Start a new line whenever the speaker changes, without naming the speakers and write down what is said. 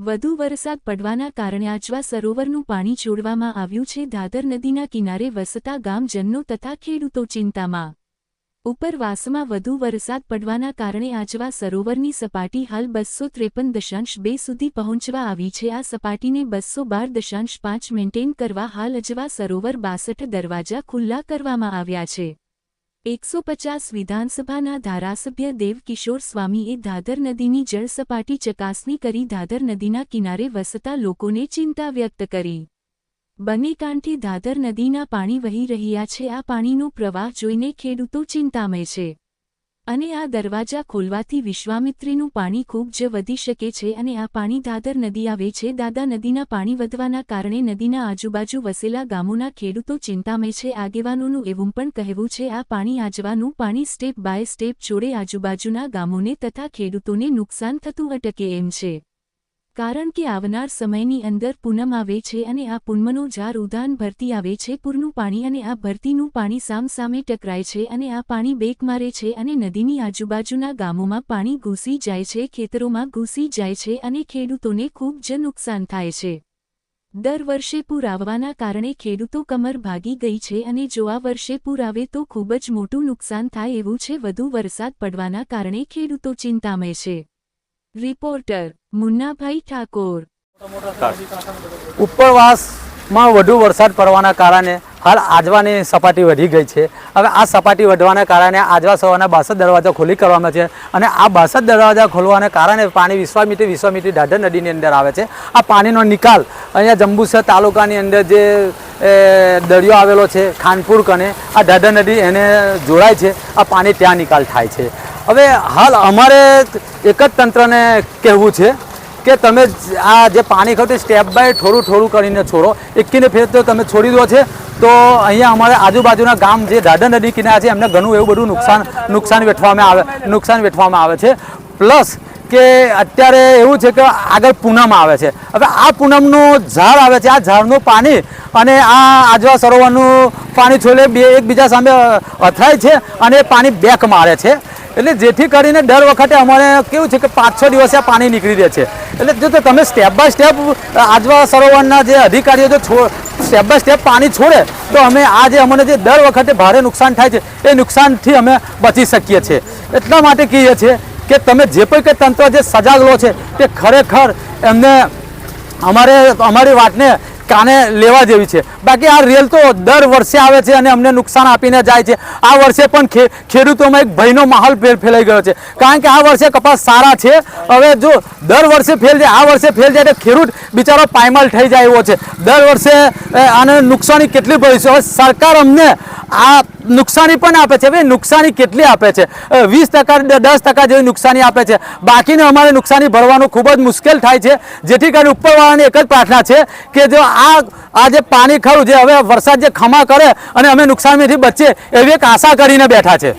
વધુ વરસાદ પડવાના કારણે આજવા સરોવરનું પાણી છોડવામાં આવ્યું છે. ધાદર નદીના કિનારે વસતા ગામજનો તથા ખેડૂતો ચિંતામાં. ઉપરવાસમાં વધુ વરસાદ પડવાના કારણે આજવા સરોવરની સપાટી હાલ બસો ત્રેપન દશાંશ બે સુધી પહોંચવા આવી છે. આ સપાટીને બસો બાર દશાંશ પાંચ મેન્ટેન કરવા હાલ અજવા સરોવર બાસઠ દરવાજા ખુલ્લા કરવામાં આવ્યા છે. એકસો પચાસ વિધાનસભાના ધારાસભ્ય દેવકિશોર સ્વામીએ દાદર નદીની જળસપાટી ચકાસણી કરી દાદર નદીના કિનારે વસતા લોકોને ચિંતા વ્યક્ત કરી. બંને કાંઠે દાદર નદીના પાણી વહી રહ્યા છે. આ પાણીનો પ્રવાહ જોઈને ખેડૂતો ચિંતામય છે. અને આ દરવાજા ખોલવાથી વિશ્વામિત્રીનું પાણી ખૂબ જ વધી શકે છે અને આ પાણી દાદર નદી આવે છે. દાદા નદીના પાણી વધવાના કારણે નદીના આજુબાજુ વસેલા ગામોના ખેડૂતો ચિંતામય છે. આગેવાનોનું એવું પણ કહેવું છે, આ પાણી આજવાનું પાણી સ્ટેપ બાય સ્ટેપ જોડે આજુબાજુના ગામોને તથા ખેડૂતોને નુકસાન થતું અટકે એમ છે. કારણ કે આવનાર સમયની અંદર પૂનમ આવે છે અને આ પૂનમનો જાર ઉદાન ભરતી આવે છે, પૂરનું પાણી અને આ ભરતીનું પાણી સામસામે ટકરાય છે અને આ પાણી બેક મારે છે અને નદીની આજુબાજુના ગામોમાં પાણી ઘૂસી જાય છે, ખેતરોમાં ઘૂસી જાય છે અને ખેડૂતોને ખૂબ જ નુકસાન થાય છે. દર વર્ષે પૂર આવવાના કારણે ખેડૂતો કમર ભાગી ગઈ છે અને જો આ વર્ષે પૂર આવે તો ખૂબ જ મોટું નુકસાન થાય એવું છે, વધુ વરસાદ પડવાના કારણે ખેડૂતો ચિંતામય છે. રિપોર્ટર મુન્નાભાઈ ઠાકોર
ઉપરવાસમાં વધુ વરસાદ પડવાના કારણે હાલ આજવાની સપાટી વધી ગઈ છે. હવે આ સપાટી વધવાના કારણે આજવા સવારના બાસઠ દરવાજા ખોલી કરવામાં છે અને આ બાસઠ દરવાજા ખોલવાના કારણે પાણી વિશ્વામિત્રી વિશ્વામિત્રી દાદર નદીની અંદર આવે છે. આ પાણીનો નિકાલ અહીંયા જંબુસર તાલુકાની અંદર જે દરિયો આવેલો છે, ખાનપુર કને, આ દાદર નદી એને જોડાય છે. આ પાણી ત્યાં નિકાલ થાય છે. હવે હાલ અમારે એક જ તંત્રને કહેવું છે કે તમે આ જે પાણી ખરું સ્ટેપ બાય થોડું થોડું કરીને છોડો. એકીને ફેર તો તમે છોડી દો છે. તો અહીંયા અમારે આજુબાજુના ગામ જે દાદર નદી કિનારે છે, એમને ઘણું એવું બધું નુકસાન નુકસાન વેઠવામાં આવે, નુકસાન વેઠવામાં આવે છે. પ્લસ કે અત્યારે એવું છે કે આગળ પૂનમ આવે છે. હવે આ પૂનમનું ઝાડ આવે છે, આ ઝાડનું પાણી અને આ આજવા સરોવરનું પાણી છોલે બે એકબીજા સામે અથડાય છે અને પાણી બેક મારે છે. એટલે જેથી કરીને દર વખતે અમારે કેવું છે કે પાંચ છ દિવસે આ પાણી નીકળી રહે છે. એટલે જો તમે સ્ટેપ બાય સ્ટેપ આજવા સરોવરના જે અધિકારીઓ જો સ્ટેપ બાય સ્ટેપ પાણી છોડે, તો અમે આ જે અમને જે દર વખતે ભારે નુકસાન થાય છે, એ નુકસાનથી અમે બચી શકીએ છીએ. એટલા માટે કહીએ છીએ કે તમે જે પણ કંઈ તંત્ર જે સજાગ લો છે, તે ખરેખર એમને અમારે, અમારી વાતને કાને લેવા જેવી છે. બાકી આ રેલ તો દર વર્ષે આવે છે અને અમને નુકસાન આપીને જાય છે. આ વર્ષે પણ ખેડૂતોમાં એક ભયનો માહોલ ફેલ ફેલાઈ ગયો છે. કારણ કે આ વર્ષે કપાસ સારા છે. હવે જો દર વર્ષે ફેલ જાય, આ વર્ષે ફેલ જાય તો ખેડૂત બિચારો પાયમાલ થઈ જાય એવો છે. દર વર્ષે આને નુકસાની કેટલી ભરી છે? હવે સરકાર અમને આ નુકસાની પણ આપે છે. હવે નુકસાની કેટલી આપે છે? વીસ ટકા દસ ટકા જેવી નુકસાની આપે છે. બાકીને અમારે નુકસાની ભરવાનું ખૂબ જ મુશ્કેલ થાય છે. જેથી કરીને ઉપરવાળાની એક જ પ્રાર્થના છે કે જો આ આ જે પાણી ખરું, જે હવે વરસાદ જે ખમા કરે અને અમે નુકસાનીથી બચીએ, એવી એક આશા કરીને બેઠા છે.